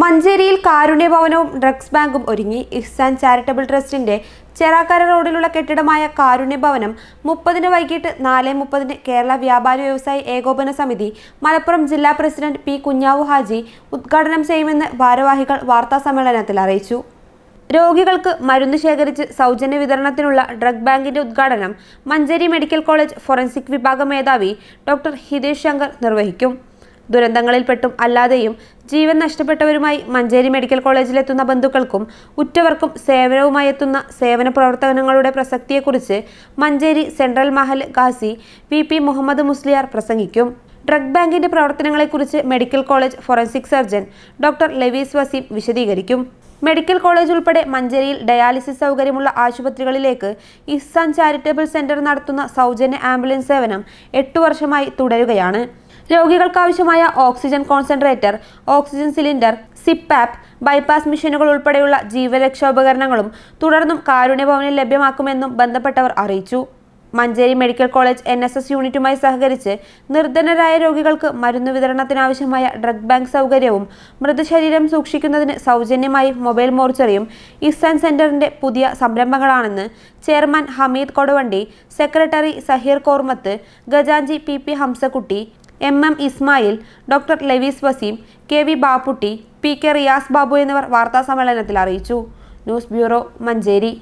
മഞ്ചേരിയിൽ കാരുണ്യ ഭവനവും ഡ്രഗ്സ് ബാങ്കും ഒരുങ്ങി. ഇഹ്സാൻ ചാരിറ്റബിൾ ട്രസ്റ്റിന്റെ ചെറാക്കര റോഡിലുള്ള കെട്ടിടമായ കാരുണ്യ ഭവനം മുപ്പതിന് വൈകിട്ട് നാല് മുപ്പതിന് കേരള വ്യാപാരി വ്യവസായി ഏകോപന സമിതി മലപ്പുറം ജില്ലാ പ്രസിഡന്റ് പി കുഞ്ഞാവു ഹാജി ഉദ്ഘാടനം ചെയ്യുമെന്ന് ഭാരവാഹികൾ വാർത്താ സമ്മേളനത്തിൽ അറിയിച്ചു. രോഗികൾക്ക് മരുന്ന് ശേഖരിച്ച് സൗജന്യ വിതരണത്തിനുള്ള ഡ്രഗ് ബാങ്കിന്റെ ഉദ്ഘാടനം മഞ്ചേരി മെഡിക്കൽ കോളേജ് ഫോറൻസിക് വിഭാഗം മേധാവി ഡോക്ടർ ഹിതേഷ് ശങ്കർ നിർവഹിക്കും. ദുരന്തങ്ങളിൽപ്പെട്ടും അല്ലാതെയും ജീവൻ നഷ്ടപ്പെട്ടവരുമായി മഞ്ചേരി മെഡിക്കൽ കോളേജിലെത്തുന്ന ബന്ധുക്കൾക്കും ഉറ്റവർക്കും സേവനവുമായി എത്തുന്ന സേവന പ്രവർത്തനങ്ങളുടെ പ്രസക്തിയെക്കുറിച്ച് മഞ്ചേരി സെൻട്രൽ മഹൽ ഖാസി വി പി മുഹമ്മദ് മുസ്ലിയാർ പ്രസംഗിക്കും. ഡ്രഗ് ബാങ്കിന്റെ പ്രവർത്തനങ്ങളെക്കുറിച്ച് medical college forensic surgeon doctor Levis Waseem വിശദീകരിക്കും. മെഡിക്കൽ കോളേജ് ഉൾപ്പെടെ മഞ്ചേരിയിൽ ഡയാലിസിസ് സൗകര്യമുള്ള ആശുപത്രികളിലേക്ക് ഇസ്സാൻ ചാരിറ്റബിൾ സെന്റർ നടത്തുന്ന സൗജന്യ ആംബുലൻസ് സേവനം എട്ടു വർഷമായി തുടരുകയാണ്. രോഗികൾക്കാവശ്യമായ oxygen concentrator oxygen cylinder CPAP bypass മെഷീനുകൾ ഉൾപ്പെടെയുള്ള ജീവരക്ഷോപകരണങ്ങളും തുടർന്നും കാരുണ്യഭവനിൽ ലഭ്യമാക്കുമെന്നും ബന്ധപ്പെട്ടവർ അറിയിച്ചു. Manjeri medical college N S S യൂണിറ്റുമായി സഹകരിച്ച് നിർധനരായ രോഗികൾക്ക് മരുന്ന് വിതരണത്തിനാവശ്യമായ ഡ്രഗ് ബാങ്ക് സൗകര്യവും മൃതശരീരം സൂക്ഷിക്കുന്നതിന് സൗജന്യമായി മൊബൈൽ മോർച്ചറിയും ഇസാൻ സെന്ററിന്റെ പുതിയ സംരംഭങ്ങളാണെന്ന് chairman Hameed Koduvandi secretary Saheer Kormath ഗജാഞ്ചി P P Hamsakutty M M Ismail doctor Levis Waseem K V Bapputty P K Riyas Babu എന്നിവർ വാർത്താസമ്മേളനത്തിൽ അറിയിച്ചു. News bureau Manjeri.